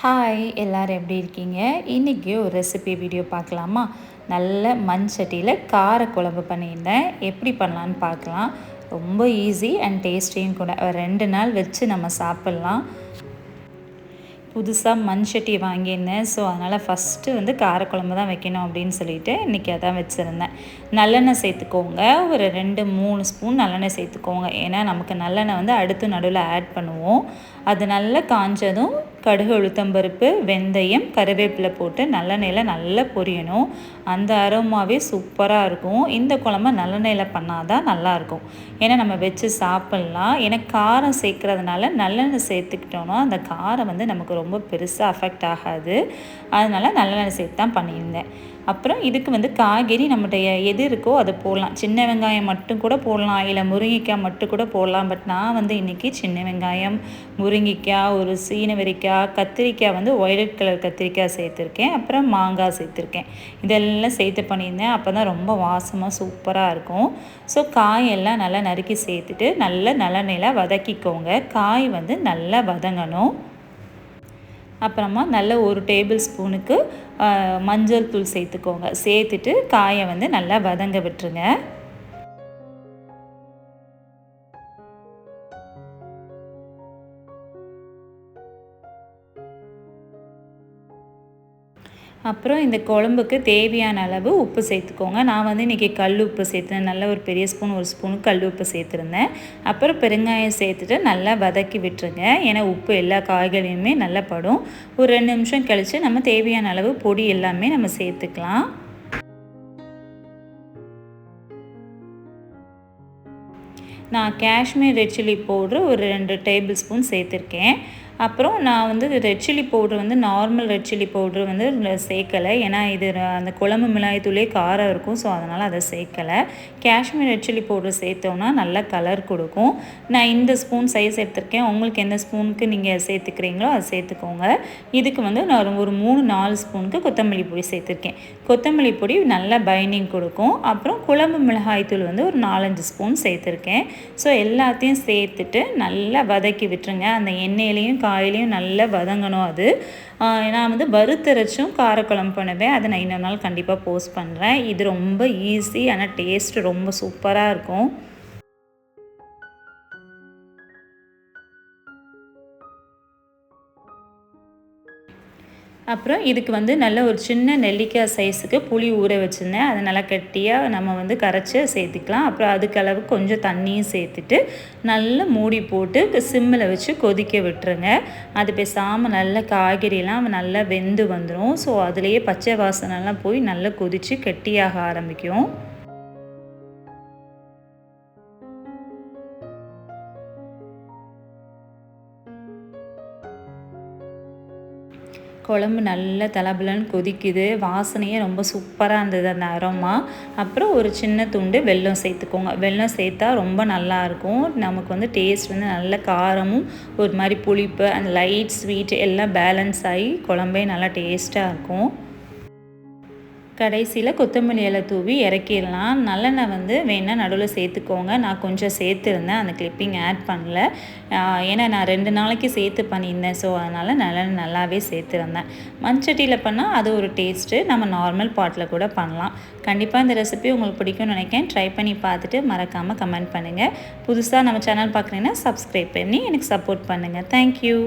Hi எல்லோரும் எப்படி இருக்கீங்க? இன்றைக்கி ஒரு ரெசிபி வீடியோ பார்க்கலாமா? நல்ல மண் சட்டியில் கார குழம்பு பண்ணியிருந்தேன். எப்படி பண்ணலான்னு பார்க்கலாம். ரொம்ப ஈஸி அண்ட் டேஸ்டியும் கூட. ரெண்டு நாள் வச்சு நம்ம சாப்பிட்லாம். புதுசாக மண் சட்டி வாங்கியிருந்தேன். ஸோ அதனால் ஃபஸ்ட்டு வந்து காரக்குழம்பு தான் வைக்கணும் அப்படின்னு சொல்லிட்டு இன்றைக்கி அதான் வச்சுருந்தேன். நல்லெண்ணெய் சேர்த்துக்கோங்க. ஒரு ரெண்டு மூணு ஸ்பூன் நல்லெண்ணெய் சேர்த்துக்கோங்க. ஏன்னா நமக்கு நல்லெண்ணெய் வந்து அடுத்து நடுவில் ஆட் பண்ணுவோம். அது நல்லா காஞ்சதும் கடுகு உளுத்தம்பருப்பு வெந்தயம் கருவேப்பிலை போட்டு நல்லெண்ணெயில் நல்லா பொரியணும். அந்த அரோமாவே சூப்பராக இருக்கும். இந்த குழம்பு நல்லெண்ணெயில் பண்ணால் தான் நல்லாயிருக்கும் ஏன்னா நம்ம வச்சு சாப்பிட்லாம். ஏன்னா காரம் சேர்க்குறதுனால நல்லெண்ணெய் சேர்த்துக்கிட்டோன்னா அந்த காரம் வந்து நமக்கு ரொம்ப பெருசாக அஃபெக்ட் ஆகாது. அதனால் நல்லெண்ணெய் சேர்த்து தான் பண்ணியிருந்தேன். அப்புறம் இதுக்கு வந்து காய்கறி நம்மகிட்ட எது இருக்கோ அதை போடலாம். சின்ன வெங்காயம் மட்டும் கூட போடலாம் இல்லை முருங்கைக்காய் மட்டும் கூட போடலாம். பட் நான் வந்து இன்றைக்கி சின்ன வெங்காயம் முருங்கைக்காய் ஒரு சீனவரிக்காய் கத்திரிக்காய் வந்து ஒயலட் கலர் கத்திரிக்காய் சேர்த்துருக்கேன். அப்புறம் மாங்காய் சேர்த்துருக்கேன். இதெல்லாம் சேர்த்து பண்ணியிருந்தேன். அப்போ தான் ரொம்ப வாசமாக சூப்பராக இருக்கும். ஸோ காயெல்லாம் நல்லா நறுக்கி சேர்த்துட்டு நல்ல நிலை வதக்கிக்கோங்க. காய் வந்து நல்லா வதங்கணும். அப்புறமா நல்ல ஒரு டேபிள் ஸ்பூனுக்கு மஞ்சள் தூள் சேர்த்துக்கோங்க. சேர்த்துட்டு காயை வந்து நல்லா வதங்க விட்டுருங்க. அப்புறம் இந்த குழம்புக்கு தேவையான அளவு உப்பு சேர்த்துக்கோங்க. நான் வந்து இன்றைக்கி கல் உப்பு சேர்த்துனேன் நல்ல ஒரு பெரிய ஸ்பூன் ஒரு ஸ்பூனு கல் உப்பு சேர்த்துருந்தேன். அப்புறம் பெருங்காயம் சேர்த்துட்டு நல்லா வதக்கி விட்டுருங்க. ஏன்னா உப்பு எல்லா காய்கறியுமே நல்லா படும். ஒரு ரெண்டு நிமிஷம் கழித்து நம்ம தேவையான அளவு பொடி எல்லாமே நம்ம சேர்த்துக்கலாம். நான் காஷ்மீர் ரெட் சில்லி பவுட்ரு ஒரு ரெண்டு டேபிள் ஸ்பூன் சேர்த்துருக்கேன். அப்புறம் நான் வந்து ரெட் சில்லி பவுட்ரு வந்து நார்மல் ரெட் சில்லி பவுட்ரு வந்து சேர்க்கலை. ஏன்னா இது அந்த குழம்பு மிளகாய்த்தூளே காரம் இருக்கும் ஸோ அதனால் அதை சேர்க்கலை. காஷ்மீர் ரெட் சில்லி பவுட்ரு சேர்த்தோன்னா நல்ல கலர் கொடுக்கும். நான் இந்த ஸ்பூன் சைஸ் எடுத்திருக்கேன். உங்களுக்கு எந்த ஸ்பூனுக்கு நீங்கள் சேர்த்துக்கிறீங்களோ அதை சேர்த்துக்கோங்க. இதுக்கு வந்து நான் ஒரு மூணு நாலு ஸ்பூனுக்கு கொத்தமல்லி பொடி சேர்த்துருக்கேன். கொத்தமல்லி பொடி நல்லா பைனிங் கொடுக்கும். அப்புறம் குழம்பு மிளகாய்த்தூள் வந்து ஒரு நாலஞ்சு ஸ்பூன் சேர்த்துருக்கேன். ஸோ எல்லாத்தையும் சேர்த்துட்டு நல்லா வதக்கி விட்டுருங்க. அந்த எண்ணெயிலையும் காயிலையும் நல்லா வதங்கணும் அது. நான் வந்து வறுத்தரைச்சும் காரக்குழம்பு பண்ணுவேன். அதை நான் இன்னொரு நாள் கண்டிப்பாக போஸ்ட் பண்ணுறேன் இது ரொம்ப ஈஸி ஆனால் டேஸ்ட் ரொம்ப சூப்பராக இருக்கும். அப்புறம் இதுக்கு வந்து நல்ல ஒரு சின்ன நெல்லிக்காய் சைஸுக்கு புளி ஊற வச்சுருந்தேன். அதை நல்லா கட்டியாக நம்ம வந்து கரைச்சி சேர்த்துக்கலாம். அப்புறம் அதுக்கு அளவு கொஞ்சம் தண்ணியும் சேர்த்துட்டு நல்லா மூடி போட்டு சிம்மில் வச்சு கொதிக்க விட்டுருங்க. அது பேசாமல் நல்ல காய்கறியெல்லாம் நல்லா வெந்து வந்துடும் ஸோ அதுலேயே பச்சை வாசனைலாம் போய் நல்லா கொதித்து கெட்டியாக ஆரம்பிக்கும். குழம்பு நல்லா தலபலன்னு கொதிக்குது. வாசனையே ரொம்ப சூப்பராக இருந்தது அந்த அரோமா அப்புறம் ஒரு சின்ன துண்டு வெல்லம் சேர்த்துக்கோங்க. வெல்லம் சேர்த்தா ரொம்ப நல்லாயிருக்கும் நமக்கு வந்து டேஸ்ட் வந்து நல்ல காரமும் ஒரு மாதிரி புளிப்பு அந்த லைட் ஸ்வீட் எல்லாம் பேலன்ஸ் ஆகி குழம்பே நல்லா டேஸ்ட்டாக இருக்கும். கடைசியில் கொத்தமல்லி இலை தூவி இறக்கிடலாம். நல்லெண்ணெய் வந்து வேணால் நடுவில் சேர்த்துக்கோங்க. நான் கொஞ்சம் சேர்த்துருந்தேன். அந்த கிளிப்பிங் ஆட் பண்ணல. ஏன்னா நான் ரெண்டு நாளைக்கு சேர்த்து பண்ணியிருந்தேன். ஸோ அதனால் நல்லெண்ணெய் நல்லாவே சேர்த்துருந்தேன். மண்சட்டியில் பண்ணால் அது ஒரு டேஸ்ட்டு நம்ம நார்மல் பாட்டில் கூட பண்ணலாம். கண்டிப்பாக இந்த ரெசிபி உங்களுக்கு பிடிக்கும்னு நினைக்கிறேன். ட்ரை பண்ணி பார்த்துட்டு மறக்காமல் கமெண்ட் பண்ணுங்கள் புதுசாக நம்ம சேனல் பார்க்குறீங்கன்னா சப்ஸ்கிரைப் பண்ணி எனக்கு சப்போர்ட் பண்ணுங்கள் தேங்க்யூ